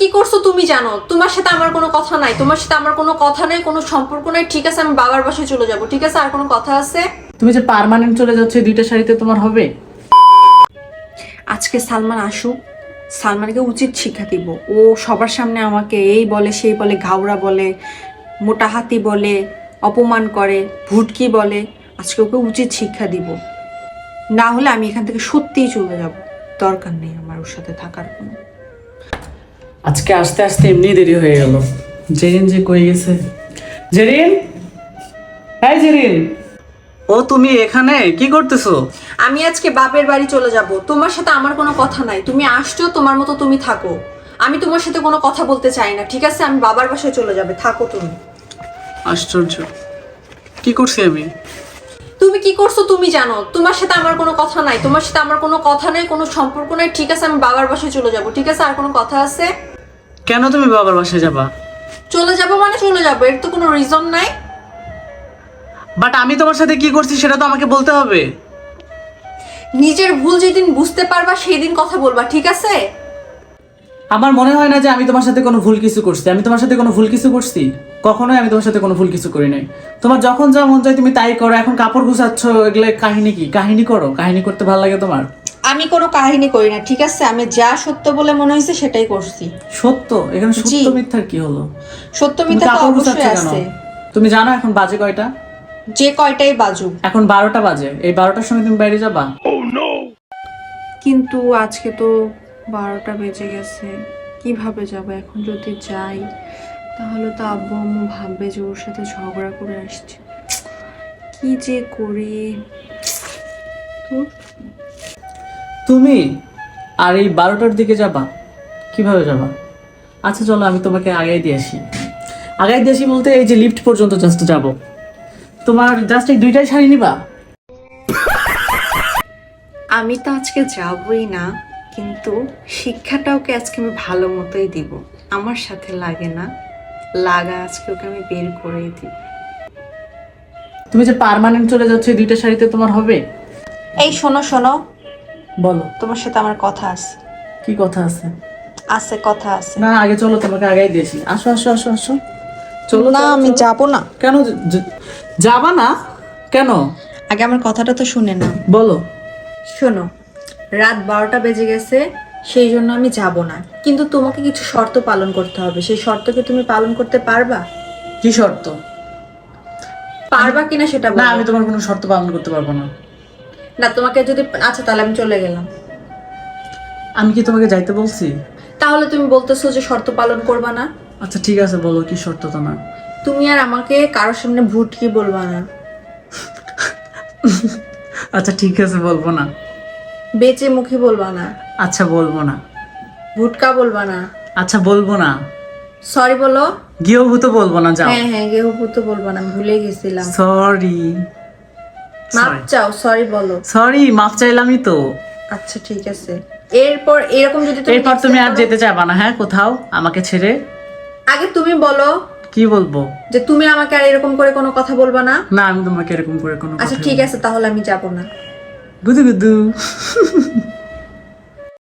কি করছ তুমি জানো। তোমার সাথে আমার কোনো কথা নাই। তোমার সাথে আমার কোনো কথা নেই কোনো সম্পর্ক নাই। ঠিক আছে আমি বাবার বাসায় চলে যাব। ঠিক আছে আর কোনো কথা আছে? তুমি যে পার্মানেন্ট চলে যাচ্ছে দুইটা শাড়িতে তোমার হবে? আজকে সালমান আসুক সালমানকে উচিত শিক্ষা দিব। ও সবার সামনে আমাকে এই বলে সেই বলে ঘাওড়া বলে মোটা হাতি বলে অপমান করে ভুটকি বলে আজকে ওকে উচিত শিক্ষা দিব। না হলে আমি এখান থেকে সত্যিই চলে যাব। দরকার নেই আমার ওর সাথে থাকার কোনো। আজকে আস্তে আস্তে এমনি দেরি হয়ে গেল। জেরিন যে কই গেছে? জেরিন? হ্যাঁ জেরিন! ও তুমি এখানে? কি করতেছো? আমি আজকে বাপের বাড়ি চলে যাব। তোমার সাথে আমার কোনো কথা নাই। তুমি আসছো তোমার মতো তুমি থাকো। আমি তোমার সাথে কোনো কথা বলতে চাই না ঠিক আছে? আমি বাবার বাসায় চলে যাবে। থাকো তুমি। আশ্চর্য। কি করছি আমি? তুমি কি করছ তুমি জানো? তোমার সাথে আমার কোনো কথা নাই। তোমার সাথে আমার কোনো কথা নেই কোনো সম্পর্ক নেই। ঠিক আছে আমি বাবার বাসায় চলে যাব। ঠিক আছে আর কোনো কথা আছে? কেন তুমি বাবার বাসায় যাবা? চলে যাব মানে চলে যাব এর তো কোনো রিজন নাই। বাট আমি তোমার সাথে কি করছি সেটা তো আমাকে বলতে হবে। নিজের ভুল যেদিন বুঝতে পারবা সেই দিন কথা বলবা ঠিক আছে? আমার মনে হয় না যে আমি তোমার সাথে কোনো ভুল কিছু করছি। আমি তোমার সাথে কোনো ভুল কিছু করছি? কখনোই আমি তোমার সাথে কোনো ভুল কিছু করি নাই। তোমার যখন যা মন চায় তুমি তাই করো। এখন কাপড় গুছাচ্ছ এগুলো কাহিনী কি? কাহিনী করো। কাহিনী করতে ভালো লাগে তোমার? আমি কোনো কাহিনী করি না ঠিক আছে? আমি যা সত্য বলে মনে হয়েছে সেটাই করছি। সত্য? এখানে সত্য জি। মিথ্যার কি হলো? সত্য মিথ্যা তো কাপড় গুছাচ্ছ অবশ্যই কেন আছে। তুমি জানো এখন বাজে কয়টা? যে কয়টাই বাজুক। এখন বারোটা বাজে। এই বারোটার সময় তুমি বাইরে যাবা? কিন্তু আজকে তো বারোটা বেজে গেছে। কীভাবে যাব? এখন যদি যাই তাহলে তো আব্বু আম্মু ভাববে যে ওর সাথে ঝগড়া করে আসছে। কি যে করি? তো তুমি? আর এই বারোটার দিকে যাবা? কীভাবে যাবা? আচ্ছা চলো আমি তোমাকে আগাই দিয়ে আসি। আগাই দিয়ে আসি বলতে এই যে লিফট পর্যন্ত জাস্ট যাব। তোমার জাস্ট এই দুইটাই শাড়ি নিবা? আমি তো আজকে যাবই না কিন্তু শিক্ষাটা ওকে আজকে আমি ভালো মতোই দিব? আমার সাথে লাগে না। লাগা আজকে ওকে আমি বের করেই দিব। তুমি যে পার্মানেন্ট চলে যাচ্ছে এই দুইটা শাড়িতে তোমার হবে? এই শোনো শোনো। বলো। তোমার সাথে আমার কথা আছে। কি কথা আছে? আছে কথা আছে। না আগে চলো তোমাকে আগাই দিয়েছি। আসো আসো আসো আসো। চলো না আমি। যাব না। কেন যাবা না? কেন? আগে আমার কথাটা তো শুনে না বলো। শোনো রাত বারোটা বেজে গেছে সেই জন্য আমি যাব না। কিন্তু তোমাকে কিছু শর্ত পালন করতে হবে। সেই শর্তকে তুমি পালন করতে পারবা? কি শর্ত? পারবা কিনা সেটা না আমি তোমার কোনো শর্ত পালন করতে পারব না। না তোমাকে যদি আচ্ছা তাহলে আমি চলে গেলাম। আমি কি তোমাকে যাইতে বলছি? তাহলে তুমি বলতেছো যে শর্ত পালন করবা না? আচ্ছা ঠিক আছে বলো কি শর্ত তোমার? তুমি আর আমাকে কারোর সামনে ভুটকি বলবা না? আচ্ছা ঠিক আছে বলব না। বেঁচে মুখে বলবা না। আচ্ছা বলব না। ভুটকা বলবা না। আচ্ছা বলব না। সরি বলো। গৃহভূত বলব না যাও। হ্যাঁ হ্যাঁ গেহুপুতো বলব না আমি ভুলে গেছিলাম। সরি মাপ চাও সরি বলো। সরি মাপ চাইলামই তো। আচ্ছা ঠিক আছে। এরপর এরকম যদি তুমি এরপর তুমি আর যেতে চাইবা না হ্যাঁ কোথাও আমাকে ছেড়ে? আগে তুমি বলো। কি বলব? যে তুমি আমাকে আর এরকম করে কোনো কথা বলবা না? না আমি তোমাকে এরকম করে কোনো আচ্ছা ঠিক আছে তাহলে আমি যাব না। গুদু গুদু।